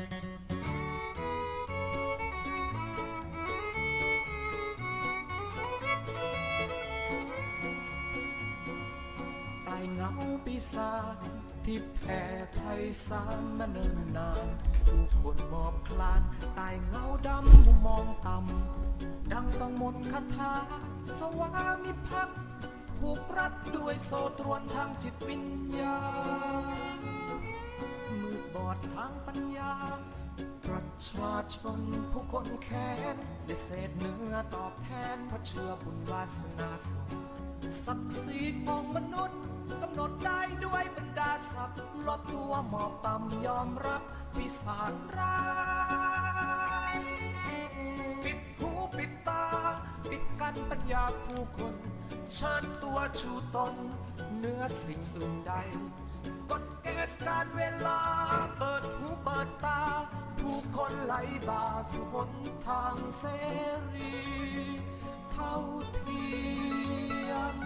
ใต้เงาปีศาจที่แผ่ไพศาลมาเนิ่นนาน ผู้คนหมอบคลานใต้เงาดำมุมมองต่ำ ดังต้องมนต์คาถา สวามิภักดิ์ผูกรัดด้วยโซ่ตรวนทางจิตวิญญาณ อดทางปัญญา ประชาชนผู้คนแค้นได้เศษเนื้อตอบแทนเพราะเชื่อบุญวาสนาส่งศักดิ์ศรีของมนุษย์กำหนดได้ด้วยบรรดาศักดิ์ลดตัวหมอบต่ำยอมรับปีศาจร้ายปิดหูปิดตา ปิดกั้นปัญญาผู้คนเชิญตัวชูตนเนื้อสิ่งอื่นใดกฎ การเวลา เปิดหูเปิดตา ผู้คนไหลบ่าสู่หนทางเสรี เท่าเทียม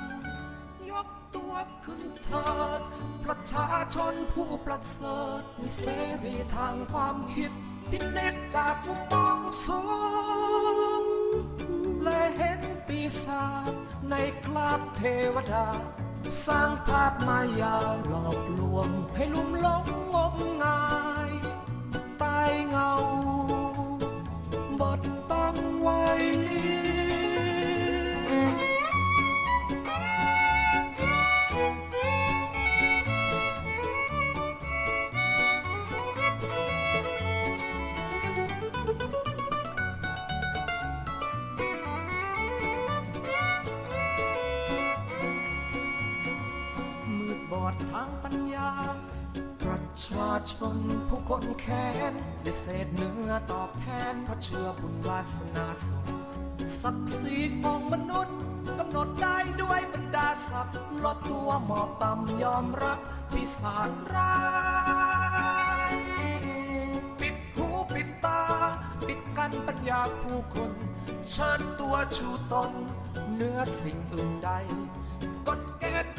ยกตัวขึ้นเถิด ประชาชนผู้ประเสริฐมีเสรีทางความคิดพิเนตจากมุมมองสูงและเห็นปีศาจในคราบเทวดา สร้างภาพมายาหล ให้ลุ่มหลงงมงายใต้เงา บดบังไว้ มืดบอดทางปัญ ญาประชาชนผู้คนแค้นได้เศษเนื้อตอบแทนเพราะเชื่อบุญวาสนาส่งศักดิ์ศรีของมนุษย์กำหนดได้ด้วยบรรดาศักดิ์ลดตัวหมอบต่ำยอมรับปีศาจร้ายปิดหูปิดตา ปิดกั้นปัญญาผู้คนเชิญตัวชูตนเนื้อสิ่งอื่นใด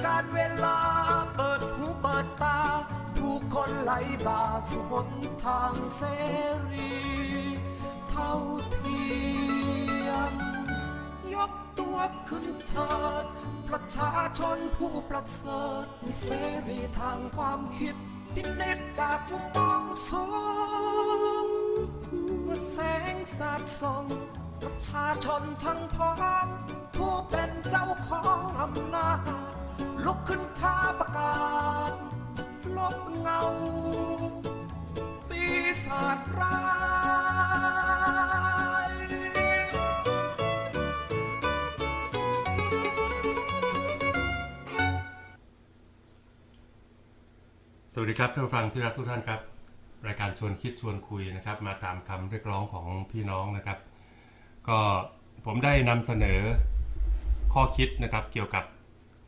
การเวลาเปิดหูเปิดตา ผู้คนไหลบ่าสู่หนทางเสรี เท่าเทียม ยกตัวขึ้นเถิด ประชาชนผู้ประเสริฐมีเสรีทางความคิด พิเนตจากมุมมองสูงเมื่อแสงสาดส่องประชาชนทั้งพ้องผู้เป็นเจ้าของอำนาจ ลุกขึ้นท้าประกาศลบเงา ปีศาจร้ายสวัสดีครับท่านผู้ฟังที่รักทุกท่านครับ รายการชวนคิดชวนคุยนะครับ มาตามคำเรียกร้องของพี่น้องนะครับ ก็ผมได้นำเสนอข้อคิดนะครับเกี่ยวกับ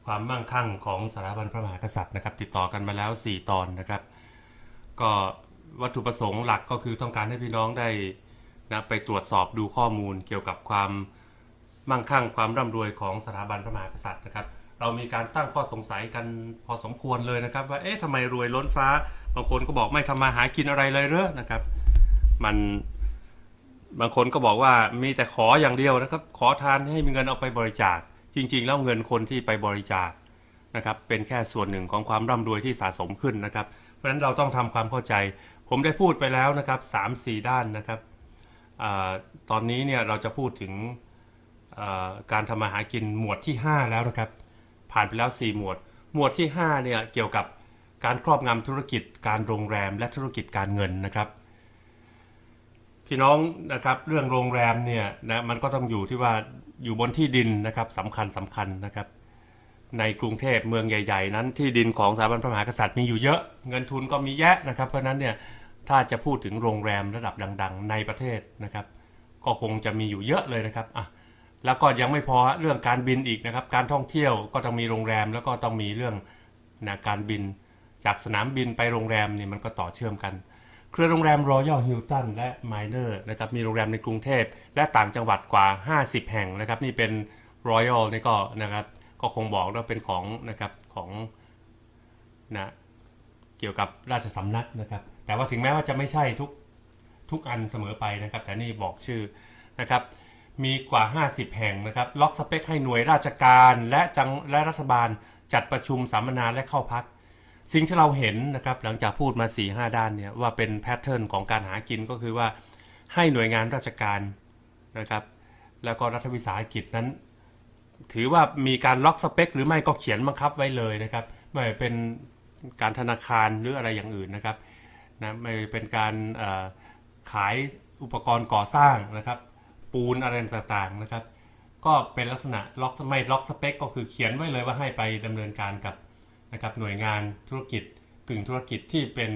ความมั่งคั่งของสถาบันพระมหากษัตริย์นะครับ ติดต่อกันมาแล้ว 4 ตอนนะครับ ก็วัตถุประสงค์หลักก็คือต้องการให้พี่น้องได้นะไปตรวจสอบดูข้อมูลเกี่ยวกับความมั่งคั่งความร่ำรวยของสถาบันพระมหากษัตริย์นะครับ เรามีการตั้งข้อสงสัยกันพอสมควรเลยนะครับ ว่าเอ๊ะทำไมรวยล้นฟ้า บางคนก็บอกไม่ทำมาหากินอะไรเลยเรอนะครับ มันบางคนก็บอกว่ามีแต่ขออย่างเดียวนะครับ ขอทานให้มีเงินเอาไปบริจาค จริง ๆ แล้วเงินคนที่ไปบริจาคนะครับ เป็นแค่ส่วนหนึ่งของความร่ำรวยที่สะสมขึ้นนะครับ เพราะฉะนั้นเราต้องทำความเข้าใจ ผมได้พูดไปแล้วนะครับสามสี่ด้านนะครับอตอนนี้เนี่ยเราจะพูดถึงการทำมาหากินหมวดที่ 5 แล้วนะครับ ผ่านไปแล้ว 4 หมวด หมวดที่ 5 เนี่ยเกี่ยวกับการครอบงำธุรกิจ การโรงแรมและธุรกิจการเงินนะครับ พี่น้องนะครับเรื่องโรงแรมเนี่ยนะมันก็ต้องอยู่ที่ว่า อยู่บนที่ดินนะครับสำคัญสำคัญนะครับ ในกรุงเทพเมืองใหญ่ ๆ นั้นที่ดินของสถาบันพระมหากษัตริย์มีอยู่เยอะเงินทุนก็มีแยะนะครับ เพราะนั้นเนี่ยถ้าจะพูดถึงโรงแรมระดับดัง ๆ ในประเทศนะครับ ก็คงจะมีอยู่เยอะเลยนะครับอะแล้วก็ยังไม่พอเรื่องการบินอีกนะครับ การท่องเที่ยวก็ต้องมีโรงแรมแล้วก็ต้องมีเรื่องนะการบินจากสนามบินไปโรงแรมนี่มันก็ต่อเชื่อมกัน เครือโรงแรม Royal Hilton และ Minor นะครับมีโรงแรมในกรุงเทพและต่างจังหวัดกว่า 50 แห่งนะครับนี่เป็น Royal นี่ก็นะครับก็คงบอกว่าเป็นของนะครับของนะเกี่ยวกับราชสำนักนะครับ แต่ว่าถึงแม้ว่าจะไม่ใช่ทุกทุกอันเสมอไปนะครับ แต่นี่บอกชื่อนะครับมีกว่า 50 แห่งนะครับ ล็อกสเปคให้หน่วยราชการและจังและรัฐบาลจัดประชุมสัมมนาและเข้าพัก สิ่งที่เราเห็นนะครับหลังจากพูดมา4 5ด้านเนี่ยว่าเป็นแพทเทิร์นของการหากินก็คือว่าให้หน่วยงานราชการนะครับแล้วก็รัฐวิสาหกิจนั้น ถือว่ามีการล็อกสเปค หรือไม่ก็เขียนบังคับไว้เลยนะครับไม่เป็นการธนาคารหรืออะไรอย่างอื่นนะครับนะไม่เป็นการขายอุปกรณ์ก่อสร้างนะครับปูนอะไรต่างๆนะครับ ก็เป็นลักษณะล็อกไม่ล็อกสเปค ก็คือเขียนไว้เลยว่าให้ไปดำเนินการกับ นะครับหน่วยงานธุรกิจกึ่งธุรกิจที่เป็น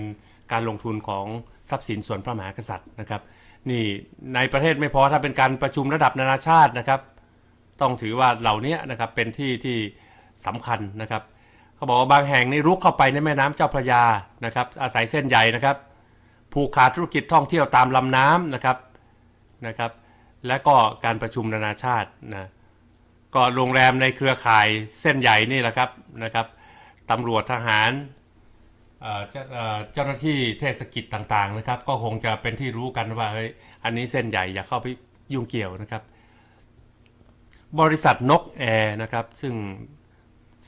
การลงทุนของทรัพย์สินส่วนพระมหากษัตริย์นะครับนี่ในประเทศไม่พอถ้าเป็นการประชุมระดับนานาชาตินะครับ ต้องถือว่าเหล่านี้นะครับเป็นที่ที่สำคัญนะครับเขาบอกว่าบางแห่งนี่รุกเข้าไปในแม่น้ำเจ้าพระยานะครับ อาศัยเส้นใหญ่นะครับผูกขาดธุรกิจท่องเที่ยวตามลำน้ำนะครับนะครับ และก็การประชุมนานาชาตินะก็โรงแรมในเครือข่ายเส้นใหญ่นี่แหละครับนะครับ ตำรวจทหารเจ้าหน้าที่เทศกิจต่างๆนะครับ ก็คงจะเป็นที่รู้กันว่าเฮ้ยอันนี้เส้นใหญ่อย่าเข้าไปยุ่งเกี่ยวนะครับ บริษัทนกแอร์นะครับ ซึ่ง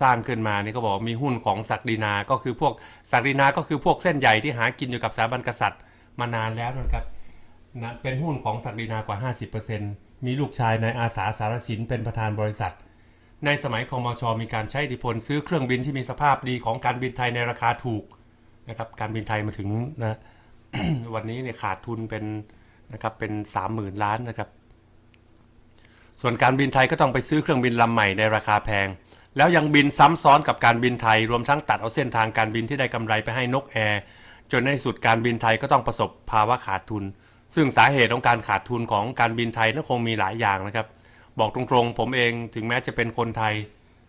สร้างขึ้นมานี่ก็บอกมีหุ้นของศักดินา ก็คือพวกศักดินาก็คือพวกเส้นใหญ่ที่หากินอยู่กับสถาบันกษัตริย์มานานแล้วนะครับนะเป็นหุ้นของศักดินากว่า 50%มีลูกชายนายอาสาสารสินเป็นประธานบริษัท ในสมัยคอมชมีการใช้อิทธิพลซื้อเครื่องบินที่มีสภาพดีของการบินไทยในราคาถูกนะครับการบินไทยมาถึงนะวันนี้เนี่ยขาดทุนเป็นนะครับเป็น 30,000 ล้านนะครับ ส่วนการบินไทยก็ต้องไปซื้อเครื่องบินลำใหม่ในราคาแพง แล้วยังบินซ้ำซ้อนกับการบินไทย รวมทั้งตัดเอาเส้นทางการบินที่ได้กำไรไปให้นกแอร์จนในสุดการบินไทยก็ต้องประสบภาวะขาดทุน ซึ่งสาเหตุของการขาดทุนของการบินไทยนั้นคงมีหลายอย่างนะครับ บอกตรงๆ ผมเองถึงแม้จะเป็นคนไทย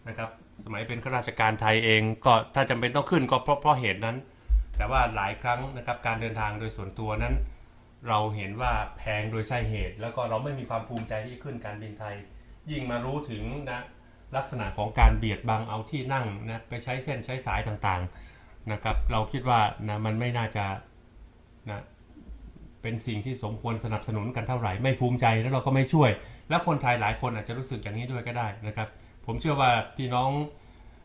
นะครับ สมัยเป็นข้าราชการไทยเองก็ถ้าจำเป็นต้องขึ้นก็เพราะเพราะเหตุนั้น แต่ว่าหลายครั้งนะครับการเดินทางโดยส่วนตัวนั้น เราเห็นว่าแพงโดยใช่เหตุ แล้วก็เราไม่มีความภูมิใจที่ขึ้นการบินไทย ยิ่งมารู้ถึงนะลักษณะของการเบียดบังเอาที่นั่งนะไปใช้เส้นใช้สายต่างๆนะครับ เราคิดว่านะมันไม่น่าจะนะ เป็นสิ่งที่สมควรสนับสนุนกันเท่าไหร่ไม่ภูมิใจแล้วเราก็ไม่ช่วย และคนไทยหลายคนอาจจะรู้สึกอย่างนี้ด้วยก็ได้นะครับ ผมเชื่อว่าพี่น้อง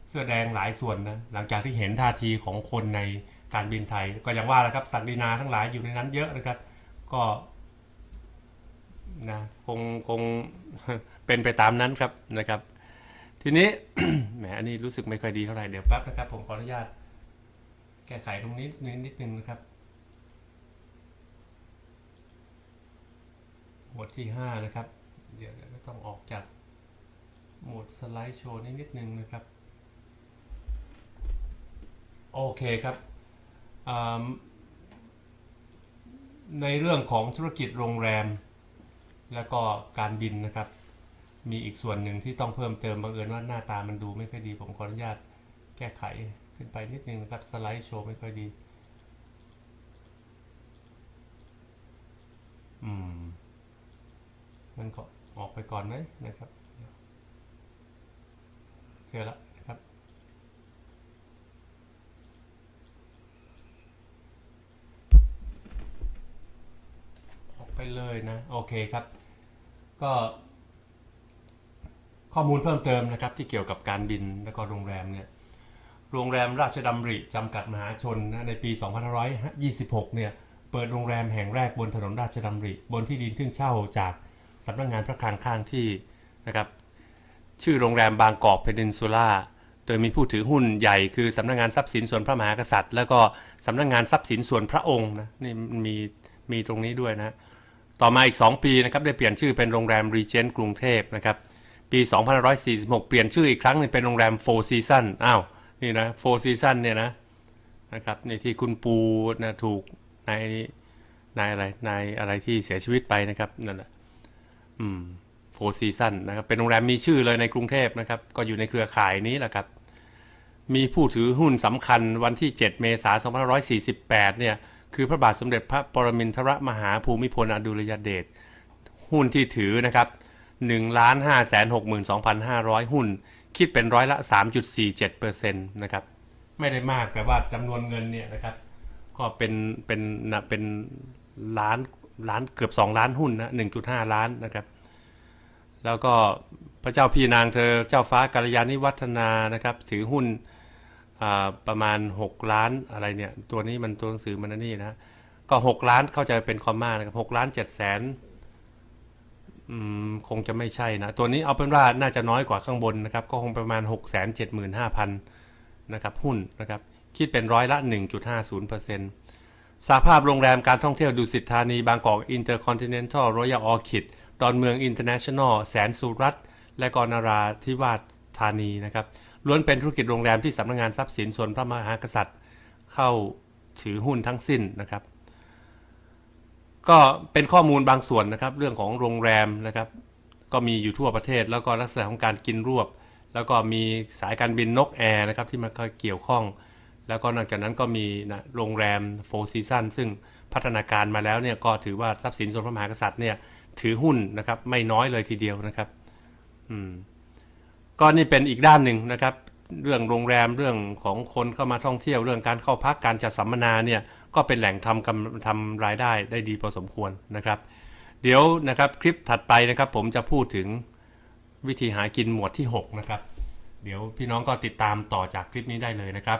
เสื้อแดงหลายส่วนนะหลังจากที่เห็นท่าทีของคนในการบินไทย ก็อย่างว่าแหละครับศักดินาทั้งหลายอยู่ในนั้นเยอะนะครับ ก็นะคงคงเป็นไปตามนั้นครับนะครับ ทีนี้แหมอันนี้รู้สึกไม่ค่อยดีเท่าไหร่เดี๋ยวแป๊บนะครับ ผมขออนุญาตแก้ไขตรงนี้นิดนิดนึงนะครับ หมดที่ 5 นะครับ เดี๋ยวเดี๋ยวต้องออกจากโหมดสไลด์โชว์นิดนิดนึงนะครับ โอเคครับ ในเรื่องของธุรกิจโรงแรม แล้วก็การบินนะครับ มีอีกส่วนหนึ่งที่ต้องเพิ่มเติมบังเอิญว่าหน้าตามันดูไม่ค่อยดี ผมขออนุญาตแก้ไขขึ้นไปนิดนึงนะครับ สไลด์โชว์ไม่ค่อยดี อืม มันก็ออกไปก่อนไหมนะครับเจอแล้วนะครับ ออกไปเลยนะ โอเคครับ ก็ข้อมูลเพิ่มเติมนะครับที่เกี่ยวกับการบินและก็โรงแรมเนี่ย โรงแรมราชดำริจำกัดมหาชนนะในปี 2526 เนี่ย เปิดโรงแรมแห่งแรกบนถนนราชดำริ บนที่ดินที่เช่าจาก สำนักงานพระคลังข้างที่นะครับชื่อโรงแรมบางกอกเพนินซูล่าโดยมีผู้ถือหุ้นใหญ่คือสำนักงานทรัพย์สินส่วนพระมหากษัตริย์ แล้วก็สำนักงานทรัพย์สินส่วนพระองค์นะนี่มันมีมีตรงนี้ด้วยนะต่อมาอีก 2 ปีนะครับได้เปลี่ยนชื่อเป็นโรงแรมรีเจนต์กรุงเทพนะครับปี2546 เปลี่ยนชื่ออีกครั้งหนึงเป็นโรงแรม Four Season อ้าวนี่นะ Four Season เนี่ยนะนะครับในที่คุณปูนะถูกนายนายอะไรนายอะไรที่เสียชีวิตไปนะครับนั่นแหละ อืม Four Season นะครับ เป็นโรงแรมมีชื่อเลยในกรุงเทพนะครับ ก็อยู่ในเครือข่ายนี้แหละครับ มีผู้ถือหุ้นสำคัญวันที่ 7 เมษายน2548 เนี่ย คือพระบาทสมเด็จพระปรมินทรมหาภูมิพลอดุลยเดช หุ้นที่ถือนะครับ1ล้าน5แสน62,500 หุ้น คิดเป็นร้อยละ 3.47%นะครับ ไม่ได้มากแต่ว่าจำนวนเงินเนี่ยนะครับ ก็เป็นเป็นนะเป็นล้าน ล้านเกือบ 2 ล้านหุ้นนะ1.5 ล้านนะครับ แล้วก็พระเจ้าพี่นางเธอเจ้าฟ้ากัลยาณิวัฒนานะครับ ถือหุ้นประมาณ 6 ล้านอะไรเนี่ย ตัวนี้มันตัวหนังสือมันนี่นะก็ 6 ล้านเข้าใจเป็นคอมมานะครับ6ล้าน7แสนคงจะไม่ใช่นะ ตัวนี้เอาเป็นว่าน่าจะน้อยกว่าข้างบนนะครับ ก็คงประมาณ 6 7 5 0 0 0 นะครับ หุ้นนะครับ คิดเป็นร้อยละ 1.50% สาภาพโรงแรมการท่องเที่ยวดุสิตธานี บางกอกอินเตอร์คอนติเนนทัลรอยัลออคิดดอนเมืองอินเตอร์เนชั่นแนลแสนสุรัตน์และกรนาราธิวาสธานีนะครับล้วนเป็นธุรกิจโรงแรมที่สำนักงานทรัพย์สินส่วนพระมหากษัตริย์ เข้าถือหุ้นทั้งสิ้นนะครับ ก็เป็นข้อมูลบางส่วนนะครับ เรื่องของโรงแรมนะครับ ก็มีอยู่ทั่วประเทศ แล้วก็ลักษณะของการกินรวบ แล้วก็มีสายการบินนกแอร์นะครับที่มาเกี่ยวข้อง แล้วก็นอกจากนั้นก็มีนะโรงแรมโฟร์ซีซันซึ่งพัฒนาการมาแล้วเนี่ยก็ถือว่าทรัพย์สินส่วนพระมหากษัตริย์เนี่ยถือหุ้นนะครับไม่น้อยเลยทีเดียวนะครับอืมก็นี่เป็นอีกด้านหนึ่งนะครับ เรื่องโรงแรมเรื่องของคนเข้ามาท่องเที่ยวเรื่องการเข้าพักการจัดสัมมนาเนี่ยก็เป็นแหล่งทำกำทำรายได้ได้ดีพอสมควรนะครับ เดี๋ยวนะครับคลิปถัดไปนะครับผมจะพูดถึงวิธีหากินหมวดที่ 6 นะครับ เดี๋ยวพี่น้องก็ติดตามต่อจากคลิปนี้ได้เลยนะครับ